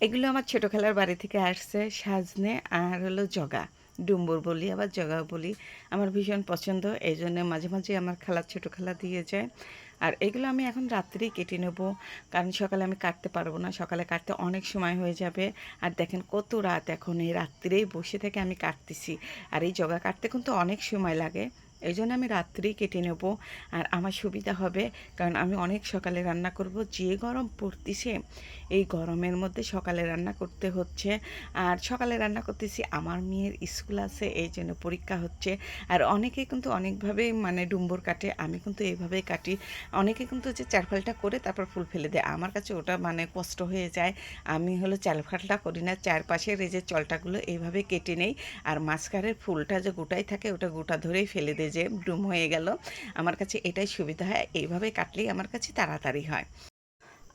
এগুলো আমার ছোটো খেলার বাড়ি থেকে আসছে সাজনে আর হলো জগা। ডুম্বুর বলি, আবার জগাও বলি। আমার ভীষণ পছন্দ, এই জন্য মাঝে মাঝে আমার খেলার ছোটো খেলা দিয়ে যায়। আর এগুলো আমি এখন রাত্রেই কেটে নেব, কারণ সকালে আমি কাটতে পারব না। সকালে কাটতে অনেক সময় হয়ে যাবে। আর দেখেন কত রাত এখন, এই রাত্রেই বসে থেকে আমি কাটতেছি। আর এই জগা কাটতে কিন্তু অনেক সময় লাগে। এই জন্য আমি রাত্রেই কেটে নেব। আর আমার সুবিধা হবে, কারণ আমি অনেক সকালে রান্না করব। যে গরম পড়তিছে, এই গরমের মধ্যে সকালে রান্না করতে হচ্ছে। আর সকালে রান্না করতেছি, আমার মেয়ের স্কুল আছে এই জন্য পরীক্ষা হচ্ছে। আর অনেকে কিন্তু অনেকভাবে মানে ডুম্বর কাটে, আমি কিন্তু এইভাবেই কাটি। অনেকে কিন্তু যে চারফালটা করে তারপর ফুল ফেলে দেয়। আমার কাছে ওটা মানে কষ্ট হয়ে যায়। আমি হলো চারফালটা করি না, চারপাশের এই যে চলটাগুলো এইভাবে কেটে নেই। আর মাঝখানের ফুলটা যে গোটাই থাকে, ওটা গোটা ধরেই ফেলে দেয়। যে ডুম হয়ে গেল। আমার কাছে এটাই সুবিধা হয়, এইভাবে কাটলেই আমার কাছে তাড়াতাড়ি হয়।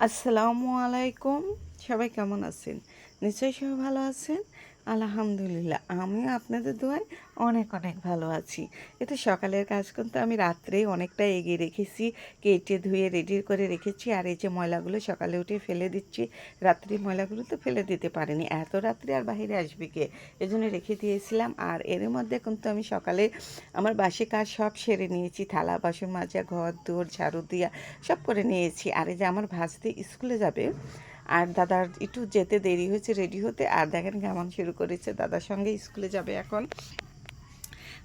আসসালামু আলাইকুম, সবাই কেমন আছেন? নিশ্চয়ই সবাই ভালো আছেন? আলহামদুলিল্লাহ, আমিও আপনাদের দোয়ায় অনেক অনেক ভালো আছি। এতে সকালের কাজ কিন্তু আমি রাত্রেই অনেকটা এগিয়ে রেখেছি, কেটে ধুয়ে রেডি করে রেখেছি, আর এই যে ময়লাগুলো সকালে উঠে ফেলে দিচ্ছি, রাত্রি ময়লাগুলো তো ফেলে দিতে পারিনি। এত রাত্রে আর বাইরে আসবে কে? এই জন্য রেখে দিয়েছিলাম, আর এর মধ্যে কিন্তু আমি সকালে আমার বাসি কাজ সব সেরে নিয়েছি, থালা, বাসন মাজা, ঘর দৌড় ঝাড়ু দিয়া সব করে নিয়েছি। আর এই যে আমার ভাজতে স্কুলে যাবে আর দাদার একটু যেতে দেরি হয়েছে রেডি হতে। আর দেখেন কেমন শুরু করেছে। দাদার সঙ্গে স্কুলে যাবে এখন।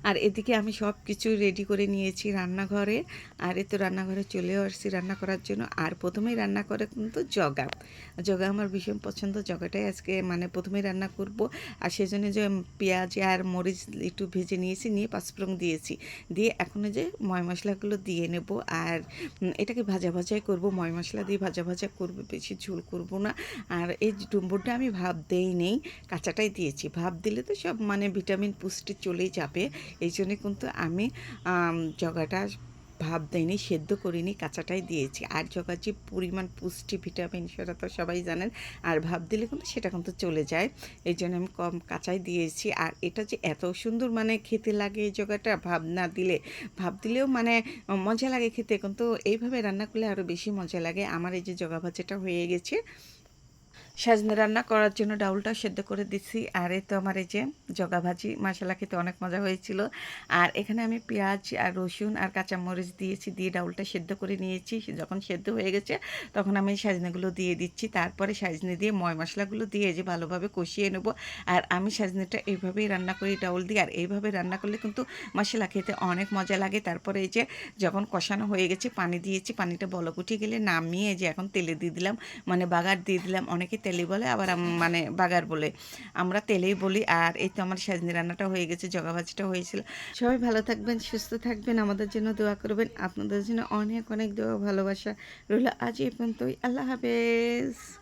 আর এদিকে আমি সব কিছু রেডি করে নিয়েছি রান্নাঘরে। আর এ তো রান্নাঘরে চলেও আসছি রান্না করার জন্য। আর প্রথমেই রান্না করে কিন্তু জগা। জগা আমার ভীষণ পছন্দ। জগাটাই আজকে মানে প্রথমেই রান্না করব। আর সেজন্য যে পেঁয়াজ আর মরিচ একটু ভেজে নিয়েছি, নিয়ে পাঁচফোড়ন দিয়েছি। দিয়ে এখন যে ময় মশলাগুলো দিয়ে নেব। আর এটাকে ভাজা ভাজাই করব। ময় মশলা দিয়ে ভাজা ভাজা করব, বেশি ঝোল করব না। আর এই ডুম্বুরটা আমি ভাব দেই নেই। কাঁচাটাই দিয়েছি। ভাব দিলে তো সব মানে ভিটামিন পুষ্টি চলেই যাবে। এই জন্যে কিন্তু আমি জগাটা ভাব দেয়নি সেদ্ধ করিনি, কাঁচাটাই দিয়েছি। আর জগার যে পরিমাণ পুষ্টি, ভিটামিন, সেটা তো সবাই জানেন, আর ভাব দিলে কিন্তু সেটা কিন্তু চলে যায়। এই জন্য আমি কম কাঁচাই দিয়েছি। আর এটা যে এত সুন্দর মানে খেতে লাগে এই জগাটা, ভাব না দিলে, ভাব দিলেও মানে মজা লাগে খেতে, কিন্তু এইভাবে রান্না করলে আরও বেশি মজা লাগে। আমার এই যে জগা ভাজাটা হয়ে গেছে। সাজনে রান্না করার জন্য ডাউলটা সেদ্ধ করে দিচ্ছি আর এই তো আমার এই যে জগা ভাজি মশলা খেতে অনেক মজা হয়েছিল। আর এখানে আমি পেঁয়াজ আর রসুন আর কাঁচামরিচ দিয়েছি, দিয়ে ডাউলটা সেদ্ধ করে নিয়েছি। যখন সেদ্ধ হয়ে গেছে, তখন আমি সাজনেগুলো দিয়ে দিচ্ছি। তারপরে সাজনে দিয়ে ময় মশলাগুলো দিয়ে যে ভালোভাবে কষিয়ে নেব। আর আমি সাজনেটা এইভাবেই রান্না করি, ডাউল দিয়ে। আর এইভাবে রান্না করলে কিন্তু মশলা খেতে অনেক মজা লাগে। তারপরে এই যে যখন কষানো হয়ে গেছে, পানি দিয়েছি, পানিটা বলক উঠে গেলে নামিয়ে যে এখন তেলে দিয়ে দিলাম। মানে বাগার দিয়ে দিলাম। অনেকে তেলে বলে আবার মানে বাগার বলে। আমরা তেলেই বলি আর এই তো আমার সাজনি রান্নাটা হয়ে গেছে জগা ভাজিটা হয়েছিল। সবাই ভালো থাকবেন সুস্থ থাকবেন আমাদের জন্য দোয়া করবেন আপনাদের জন্য অনেক অনেক দোয়া ভালোবাসা রইল। আজ এই পর্যন্তই আল্লাহ হাফেজ।